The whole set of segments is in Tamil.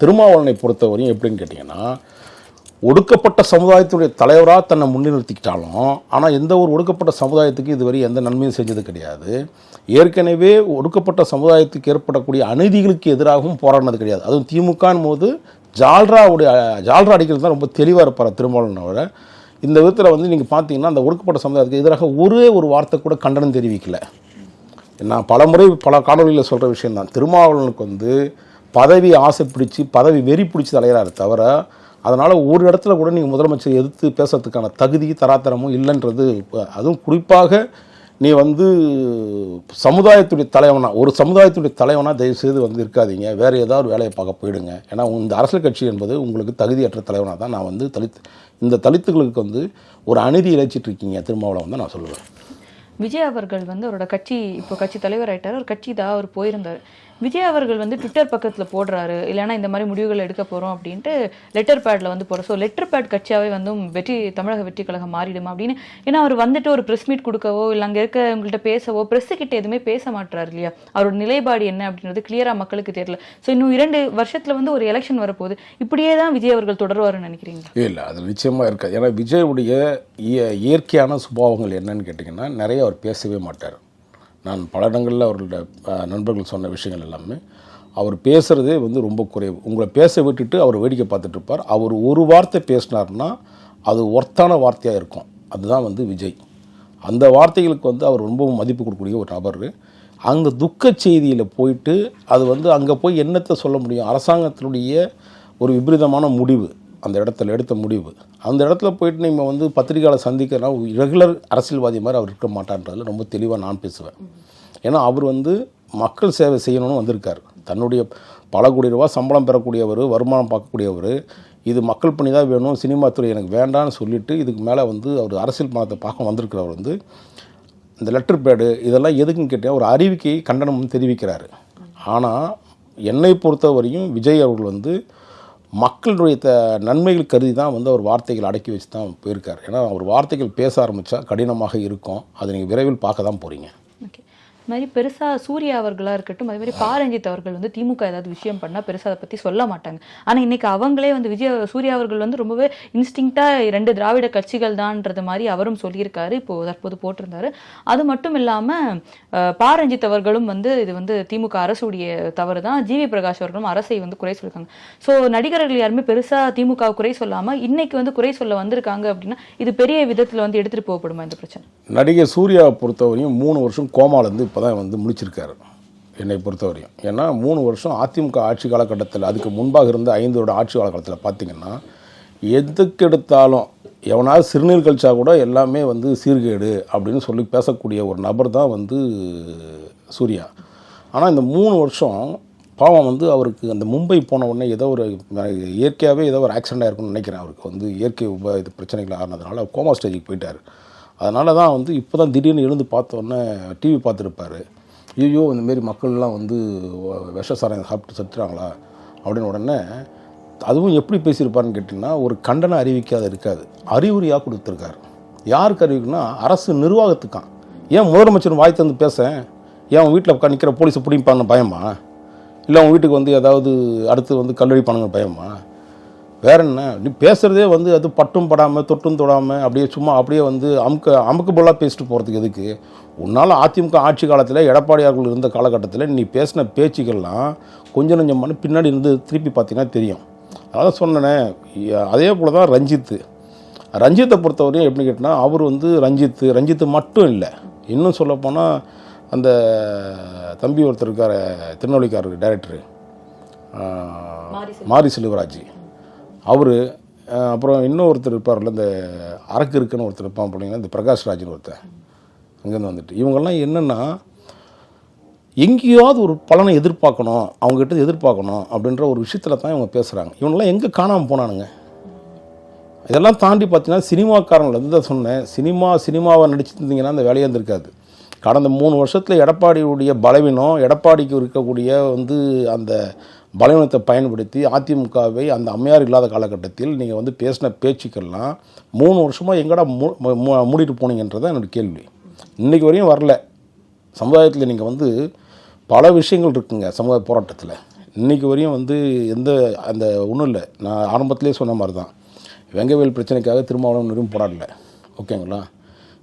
திருமாவளனை பொறுத்தவரையும் எப்படின்னு கேட்டிங்கன்னா ஒடுக்கப்பட்ட சமுதாயத்துடைய தலைவராக தன்னை முன்னிறுத்திக்கிட்டாலும் ஆனால் எந்த ஒரு ஒடுக்கப்பட்ட சமுதாயத்துக்கு இதுவரை எந்த நன்மையும் செஞ்சது கிடையாது. ஏற்கனவே ஒடுக்கப்பட்ட சமுதாயத்துக்கு ஏற்படக்கூடிய அநீதிகளுக்கு எதிராகவும் போராடினது கிடையாது. அதுவும் திமுகன் போது ஜால்ராவுடைய ஜால்ரா அடிக்கிறது தான் ரொம்ப தெளிவாக இருப்பார் திருமாவளவனோட இந்த விதத்தில் வந்து நீங்கள் பார்த்தீங்கன்னா அந்த ஒடுக்கப்பட்ட சமுதாயத்துக்கு எதிராக ஒரே ஒரு வார்த்தை கூட கண்டனம் தெரிவிக்கல. நான் பல முறை பல காணொலியில் சொல்கிற விஷயம்தான். திருமாவளவனுக்கு வந்து பதவி ஆசை பிடிச்சி பதவி வெறி பிடிச்சி தலையிறாரு தவிர அதனால் ஒரு இடத்துல கூட நீங்கள் முதலமைச்சர் எதிர்த்து பேசுறதுக்கான தகுதி தராத்தரமும் இல்லைன்றது அதுவும் குறிப்பாக நீ வந்து சமுதாயத்துடைய தலைவனா ஒரு சமுதாயத்துடைய தலைவனா தயவுசெய்து வந்து இருக்காதீங்க. வேறு ஏதாவது ஒரு வேலையை பார்க்க போயிடுங்க. ஏன்னா இந்த அரசியல் கட்சி என்பது உங்களுக்கு தகுதியற்ற தலைவனாக தான் நான் வந்து தலித் இந்த தலித்துகளுக்கு வந்து ஒரு அநீதி இழைச்சிட்டு இருக்கீங்க. திருமாவளவன் வந்து நான் சொல்லுவேன். விஜய் அவர்கள் வந்து அவரோட கட்சி இப்போ கட்சி தலைவர் ஆகிட்டார் ஒரு கட்சி தான் அவர் போயிருந்தார். விஜய் அவர்கள் வந்து ட்விட்டர் பக்கத்தில் போடுறாரு. இல்லைன்னா இந்த மாதிரி முடிவுகள் எடுக்க போகிறோம் அப்படின்ட்டு லெட்டர் பேடில் வந்து போகிறோம் ஸோ லெட்டர் பேட் கட்சியாகவே வந்து வெற்றி தமிழக வெற்றி கழகம் மாறிடுமா அப்படின்னு. ஏன்னா அவர் வந்துட்டு ஒரு ப்ரெஸ் மீட் கொடுக்கவோ இல்லை அங்கே இருக்கவங்கள்ட்ட பேசவோ ப்ரெஸ்ஸு கிட்ட எதுவுமே பேச மாட்டார் இல்லையா? அவரோட நிலைப்பாடு என்ன அப்படின்றது கிளியராக மக்களுக்கு தெரியல. ஸோ இன்னும் இரண்டு வருஷத்தில் வந்து ஒரு எலெக்ஷன் வரப்போகுது. இப்படியே தான் விஜய் அவர்கள் தொடருவாருன்னு நினைக்கிறீங்க இல்லை அது நிச்சயமாக இருக்காது. ஏன்னா விஜயுடைய இய- இயற்கையான சுபாவங்கள் என்னன்னு கேட்டிங்கன்னா நிறைய அவர் பேசவே மாட்டார். நான் பல இடங்களில் அவர்களோட நண்பர்கள் சொன்ன விஷயங்கள் எல்லாமே அவர் பேசுகிறதே வந்து ரொம்ப குறைவு. உங்களை பேச விட்டுட்டு அவர் வேடிக்கை பார்த்துட்டு இருப்பார் அவர் ஒரு வார்த்தை பேசினார்னா அது ஒர்த்தான வார்த்தையாக இருக்கும். அதுதான் வந்து விஜய். அந்த வார்த்தைகளுக்கு வந்து அவர் ரொம்பவும் மதிப்பு கொடுக்கக்கூடிய ஒரு நபர் அங்கே துக்க செய்தியில் போயிட்டு அது வந்து அங்கே போய் என்னத்தை சொல்ல முடியும்? அரசாங்கத்தினுடைய ஒரு விபரீதமான முடிவு. அந்த இடத்துல எடுத்த முடிவு. அந்த இடத்துல போயிட்டு நீங்கள் வந்து பத்திரிகையாளர் சந்திக்கிறனா ரெகுலர் அரசியல்வாதி மாதிரி அவர் இருக்க மாட்டான்றதில் ரொம்ப தெளிவாக நான் பேசுவேன். ஏன்னா அவர் வந்து மக்கள் சேவை செய்யணும்னு வந்திருக்கார். தன்னுடைய பல கோடி ரூபா சம்பளம் பெறக்கூடியவர் வருமானம் பார்க்கக்கூடியவர் இது மக்கள் பணி தான் வேணும் சினிமா துறை எனக்கு வேண்டாம்னு சொல்லிட்டு இதுக்கு மேலே வந்து அவர் அரசியல் பணத்தை பார்க்க வந்திருக்கிறவர் வந்து இந்த லெட்டர் பேடு இதெல்லாம் எதுக்குன்னு கேட்டால் ஒரு அறிவிக்கையை கண்டனம் தெரிவிக்கிறார். ஆனால் என்னை பொறுத்தவரையும் விஜய் அவர்கள் வந்து மக்களுடைய த நன்மைகள் கருதி தான் வந்து அவர் வார்த்தைகள் அடக்கி வச்சு தான் போயிருக்கார். ஏன்னா அவர் வார்த்தைகள் பேச ஆரம்பித்தா கடினமாக இருக்கும். அதை நீங்கள் விரைவில் பார்க்க தான் போகிறீங்க மாதிரி பெருசாக சூர்யா அவர்களாக இருக்கட்டும் அதே மாதிரி பாரஞ்சித் அவர்கள் வந்து திமுக ஏதாவது விஷயம் பண்ணால் பெருசாக அதை பற்றி சொல்ல மாட்டாங்க. ஆனால் இன்னைக்கு அவங்களே வந்து விஜய் சூர்யா அவர்கள் வந்து ரொம்பவே இன்ஸ்டிங்க்டாக ரெண்டு திராவிட கட்சிகள் தான்ன்றது மாதிரி அவரும் சொல்லியிருக்காரு இப்போ தற்போது போட்டிருந்தாரு. அது மட்டும் இல்லாமல் பாரஞ்சித் அவர்களும் வந்து இது வந்து திமுக அரசுடைய தவறு தான் ஜிவி பிரகாஷ் அவர்களும் அரசை வந்து குறை சொல்லியிருக்காங்க. ஸோ நடிகர்கள் யாருமே பெருசாக திமுக குறை சொல்லாமல் இன்னைக்கு வந்து குறை சொல்ல வந்திருக்காங்க அப்படின்னா இது பெரிய விதத்தில் வந்து எடுத்துகிட்டு போகப்படுமா இந்த பிரச்சனை? நடிகர் சூர்யாவை பொறுத்தவரையும் மூணு வருஷம் கோமாலேருந்து அப்போ தான் வந்து முடிச்சிருக்காரு என்னை பொறுத்தவரையும். ஏன்னா மூணு வருஷம் அதிமுக ஆட்சி காலகட்டத்தில் அதுக்கு முன்பாக இருந்த ஐந்து வருட ஆட்சி காலகட்டத்தில் பார்த்திங்கன்னா எதுக்கு எடுத்தாலும் எவனாவது சிறுநீர் கழிச்சா கூட எல்லாமே வந்து சீர்கேடு அப்படின்னு சொல்லி பேசக்கூடிய ஒரு நபர் தான் வந்து சூர்யா. ஆனால் இந்த மூணு வருஷம் பாவம் வந்து அவருக்கு அந்த மும்பை போன உடனே ஏதோ ஒரு இயற்கையாகவே ஏதோ ஒரு ஆக்சிடென்ட் ஆயிருக்கும்னு நினைக்கிறேன் அவருக்கு. வந்து இயற்கை உப இது பிரச்சனைகள் ஆனதுனால கோமா ஸ்டேஜுக்கு போயிட்டார். அதனால தான் வந்து இப்போ தான் திடீர்னு எழுந்து பார்த்த உடனே டிவி பார்த்துருப்பாரு. ஐயோ இந்தமாரி மக்கள்லாம் வந்து விஷ சாராயம் சாப்பிட்டு செத்துறாங்களா அப்படின்னு உடனே அதுவும் எப்படி பேசியிருப்பாருன்னு கேட்டிங்கன்னா ஒரு கண்டன அறிவிக்காத இருக்காது. அறிகுறியாக கொடுத்துருக்காரு. யாருக்கு அறிவிக்குன்னா அரசு நிர்வாகத்துக்கான். ஏன் முதலமைச்சர் வாய் தந்து பேச? ஏன் அவன் வீட்டில் உட்காந்து நிற்கிற போலீஸை பிடிப்பான்னு பயமா? இல்லை அவன் வீட்டுக்கு வந்து ஏதாவது அடுத்து வந்து கல்லூரி பண்ணுங்க பயமா? வேற என்ன? நீ பேசுகிறதே வந்து அது பட்டும் படாமல் தொட்டும் தொடாமல் அப்படியே சும்மா அப்படியே வந்து அமுக்க அமுக்கு போலாக பேசிட்டு போகிறதுக்கு எதுக்கு? உன்னால் அதிமுக ஆட்சி காலத்தில் எடப்பாடியார்கள் இருந்த காலகட்டத்தில் நீ பேசின பேச்சுக்கள்லாம் கொஞ்சம் நஞ்சமான பின்னாடி இருந்து திருப்பி பார்த்தீங்கன்னா தெரியும். அதான் சொன்னேனே அதே போல் தான் ரஞ்சித்து. ரஞ்சித்தை பொறுத்தவரையும் எப்படின்னு கேட்டினா அவர் வந்து ரஞ்சித்து ரஞ்சித்து மட்டும் இல்லை. இன்னும் சொல்லப்போனால் அந்த தம்பி ஒருத்தர் இருக்கார் திருநெல்வேலிக்காரர் டைரக்டரு மாரி செல்வராஜ். அவர் அப்புறம் இன்னொருத்தர் இருப்பார்ல இந்த அரக்கு இருக்குன்னு ஒருத்தர் இருப்பான் அப்படின்னா இந்த பிரகாஷ் ராஜ்னு ஒருத்தர். அங்கேருந்து வந்துட்டு. இவங்கெல்லாம் என்னென்னா எங்கேயாவது ஒரு பலனை எதிர்பார்க்கணும் அவங்ககிட்ட எதிர்பார்க்கணும் அப்படின்ற ஒரு விஷயத்தில் தான் இவங்க பேசுகிறாங்க இவங்கெல்லாம் எங்கே காணாமல் போனானுங்க. இதெல்லாம் தாண்டி பார்த்தீங்கன்னா சினிமாக்காரங்களை வந்து தான் சொன்னேன். சினிமா சினிமாவை நடிச்சிருந்தீங்கன்னா அந்த வேலையே இருந்திருக்காது. கடந்த மூணு வருஷத்தில் எடப்பாடியுடைய பலவீனம் எடப்பாடிக்கு இருக்கக்கூடிய வந்து அந்த பலவீனத்தை பயன்படுத்தி அதிமுகவை அந்த அம்மையார் இல்லாத காலகட்டத்தில் நீங்கள் வந்து பேசின பேச்சுக்கள்லாம் மூணு வருஷமாக எங்கடா மூ மூடிட்டு போனீங்கன்றதான் என்னோட கேள்வி. இன்றைக்கி வரையும் வரல. சமுதாயத்தில் நீங்கள் வந்து பல விஷயங்கள் இருக்குங்க சமுதாய போராட்டத்தில். இன்றைக்கி வரையும் வந்து எந்த அந்த ஒன்றும் இல்லை. நான் ஆரம்பத்திலே சொன்ன மாதிரி தான் வெங்கவேல் பிரச்சனைக்காக திருமாவளவன் நிறுவனம் போராடல. ஓகேங்களா?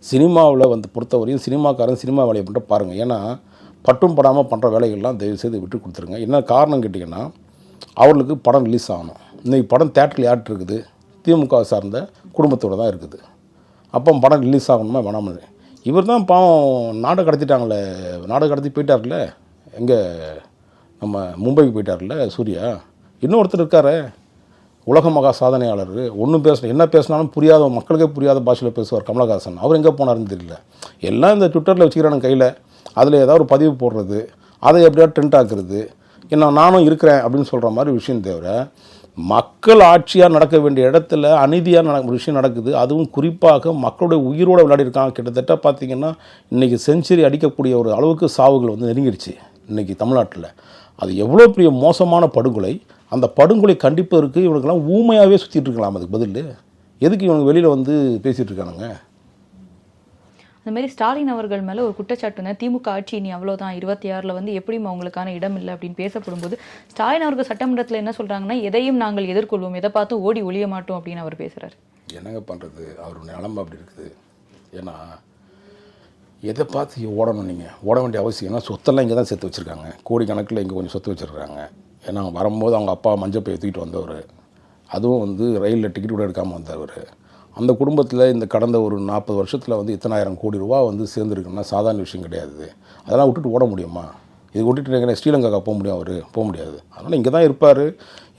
சினிமாவில் வந்து பொறுத்தவரையும் சினிமாக்காரன் சினிமா வேலையை மட்டும் பாருங்கள் ஏன்னா பட்டும் படாமல் பண்ணுற வேலைகள்லாம் தயவு செய்து விட்டு கொடுத்துருங்க. என்ன காரணம் கேட்டிங்கன்னா அவர்களுக்கு படம் ரிலீஸ் ஆகணும். இன்றைக்கி படம் தேட்டரில் யார்ட்டு இருக்குது? திமுக சார்ந்த குடும்பத்தோடு தான் இருக்குது. அப்போ படம் ரிலீஸ் ஆகணுமா வேணாமல் இவர் தான் பாவம் நாடு கடத்திட்டாங்களே. நாடு கடத்தி போயிட்டார்ல. எங்கே நம்ம மும்பைக்கு போயிட்டார்ல சூர்யா. இன்னொருத்தர் இருக்கார். உலக மகா சாதனையாளர். ஒன்றும் பேச என்ன பேசினாலும் புரியாத மக்களுக்கே புரியாத பாஷையில் பேசுவார் கமலஹாசன். அவர் எங்கே போனாருன்னு தெரியல. எல்லாம் இந்த ட்விட்டரில் வச்சுக்கிறானு கையில். அதில் ஏதாவது ஒரு பதிவு போடுறது அதை எப்படியா ட்ரெண்ட் ஆக்குறது என்ன நானும் இருக்கிறேன் அப்படின்னு சொல்கிற மாதிரி விஷயம் தவிர மக்கள் ஆட்சியாக நடக்க வேண்டிய இடத்துல அநீதியாக நட ஒரு விஷயம் நடக்குது. அதுவும் குறிப்பாக மக்களுடைய உயிரோடு விளையாடி இருக்காங்க. கிட்டத்தட்ட பார்த்தீங்கன்னா இன்றைக்கி செஞ்சுரி அடிக்கக்கூடிய ஒரு அளவுக்கு சாவுகள் வந்து நெருங்கிடுச்சு இன்றைக்கி தமிழ்நாட்டில். அது எவ்வளோ பெரிய மோசமான படுகொலை. அந்த படுகொலை கண்டிப்பதற்கு இவனுக்கெல்லாம் ஊமையாகவே சுற்றிட்டு இருக்கலாம். அதுக்கு பதில். எதுக்கு இவங்க வெளியில் வந்து பேசிகிட்டு இருக்கானுங்க? அந்த மாதிரி ஸ்டாலின் அவர்கள் மேலே ஒரு குற்றச்சாட்டு வந்து திமுக ஆட்சி இனி அவ்வளோதான் இருபத்தி ஆறில் வந்து எப்படியும் அவங்களுக்கான இடம் இல்லை அப்படின்னு பேசப்படும்போது ஸ்டாலின் அவர்கள் சட்டமன்றத்தில் என்ன சொல்கிறாங்கன்னா எதையும் நாங்கள் எதிர்கொள்வோம். எதை பார்த்து ஓடி ஒழிய மாட்டோம் அப்படின்னு அவர் பேசுகிறார் என்னங்க பண்ணுறது அவர் நிலமை அப்படி இருக்குது. ஏன்னா எதை பார்த்து ஓடணும் நீங்கள் ஓட வேண்டிய அவசியம் ஏன்னா சொத்தெல்லாம் இங்கே தான் சேர்த்து வச்சுருக்காங்க. கோடிக்கணக்கில் இங்கே கொஞ்சம் சொத்து வச்சுருக்காங்க. ஏன்னா வரும்போது அவங்க அப்பா மஞ்சள் பையை தூக்கிட்டு வந்தவர். அதுவும் வந்து ரயிலில் டிக்கெட் கூட எடுக்காமல் வந்தவர். அந்த குடும்பத்தில் இந்த கடந்த ஒரு நாற்பது வருஷத்தில் வந்து இத்தனாயிரம் கோடி ரூபா வந்து சேர்ந்துருக்குன்னா சாதாரண விஷயம் கிடையாது. அதெல்லாம் விட்டுட்டு ஓட முடியுமா? இது விட்டுட்டு எங்கே ஸ்ரீலங்காக்கா போக முடியும் அவர்? போக முடியாது. அதனால் இங்கே தான் இருப்பார்.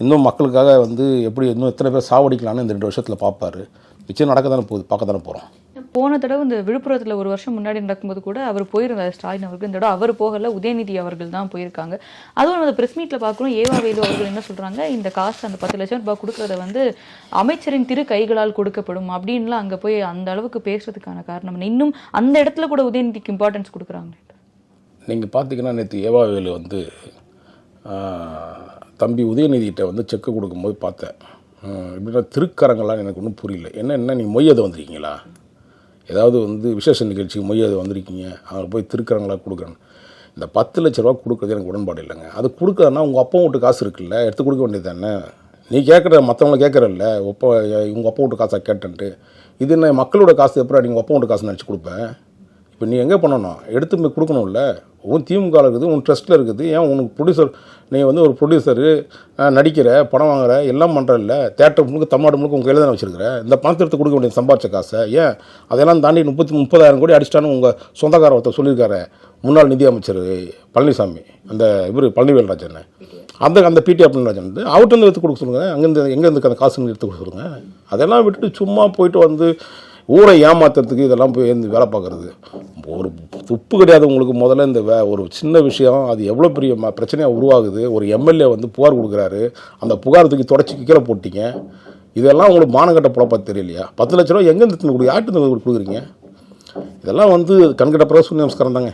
இன்னும் மக்களுக்காக வந்து எப்படி இன்னும் எத்தனை பேர் சாவடிக்கலான்னு இந்த ரெண்டு வருஷத்தில் பார்ப்பார். நிச்சயம் நடக்க தானே போகுது பார்க்க தானே போகிறோம் போன தடவை இந்த விழுப்புரத்துல ஒரு வருஷம் முன்னாடி நடக்கும்போது கூட அவர் போயிருந்தார் ஸ்டாலின் அவர்கள். இந்த தடவை அவர் போகல உதயநிதி அவர்கள் தான் போயிருக்காங்க. அதுவும் அந்த பிரஸ் மீட்ல பார்க்குறோம் ஏவா வேலு அவர்கள் என்ன சொல்றாங்க? இந்த காசு அந்த பத்து லட்சம் ரூபாய் கொடுக்கறத வந்து அமைச்சரின் திரு கைகளால் கொடுக்கப்படும் அப்படின்லாம் அங்க போய் அந்த அளவுக்கு பேசுறதுக்கான காரணம்? இன்னும் அந்த இடத்துல கூட உதயநிதிக்கு இம்பார்ட்டன்ஸ் கொடுக்குறாங்க நீங்கள் பார்த்தீங்கன்னா நேற்று ஏவாவேலு வந்து ஆஹ், தம்பி உதயநிதிகிட்ட வந்து செக்கு கொடுக்கும்போது பார்த்தேன். எப்படின்னா திருக்கரங்கள்லாம் எனக்கு ஒன்றும் புரியல. என்ன என்ன நீ மொய்யதை வந்திருக்கீங்களா? ஏதாவது வந்து விசேஷ நிகழ்ச்சிக்கு மொய்யதை வந்திருக்கீங்க. அவங்க போய் திருக்கரங்களாக கொடுக்குறேன். இந்த பத்து லட்ச ரூபா கொடுக்குறது எனக்கு உடன்பாடு இல்லைங்க. அது கொடுக்குறதுனா உங்கள் அப்பா வீட்டு காசு இருக்குல்ல எடுத்து கொடுக்க வேண்டியது தானே நீ கேட்குற மற்றவங்கள கேட்குறல்ல ஒப்ப உங்கள் அப்பா வீட்டு காசை கேட்டேன்ட்டு. இது என்ன மக்களோட காசு எப்படி நீங்கள் அப்பா வீட்டு காசு நினச்சி கொடுப்பேன் இப்போ நீ எங்கே பண்ணணும்? எடுத்து கொடுக்கணும்ல? உன் திமுக இருக்குது உன் ட்ரஸ்ட்டில் இருக்குது. ஏன் உனக்கு ப்ரொடியூசர் நீ வந்து ஒரு ப்ரொடியூசரு நடிக்கிற படம் வாங்குற எல்லாம் பண்ணுறல்ல தேட்டர் முழுக்க தமிழ்நாடு முழுக்க உங்கள் கையில் தானே வச்சிருக்கிற? இந்த பணத்தை எடுத்து கொடுக்க வேண்டிய சம்பாரிச்ச காசை. ஏன்? அதெல்லாம் தாண்டி முப்பத்தி முப்பதாயிரம் கோடி அடிச்சிட்டான்னு உங்கள் சொந்தக்கார ஒருத்தர் சொல்லியிருக்காரு. முன்னாள் நிதி அமைச்சர் பழனிசாமி. அந்த இவர் பழனிவேல்ராஜன். அந்த அந்த பிடி அப்படின்ராஜன் வந்து அவர்கிட்ட வந்து எடுத்து கொடுக்க சொல்லுங்கள் அங்கேருந்து எங்கேருந்து அந்த காசுங்க எடுத்து கொடுக்க சொல்லுங்கள் அதெல்லாம் விட்டுட்டு சும்மா போயிட்டு வந்து ஊரை ஏமாத்துறதுக்கு இதெல்லாம் போய் வேலை பார்க்குறது. ஒரு துப்பு கிடையாது உங்களுக்கு. முதல்ல இந்த வே ஒரு சின்ன விஷயம் அது எவ்வளோ பெரிய ம பிரச்சனையாக உருவாகுது. ஒரு எம்எல்ஏ வந்து புகார் கொடுக்குறாரு. அந்த புகார் தூக்கி தொடச்சி கீழே போட்டிங்க. இதெல்லாம் உங்களுக்கு மானக்கட்ட புழப்பா தெரியலையா? பத்து லட்ச ரூபா எங்கேருந்து கொடுக்குறீங்க? யார்ட்டு கொடுக்குறீங்க. இதெல்லாம் வந்து கண்கட்ட பிரசு நமஸ்காரம் தாங்க.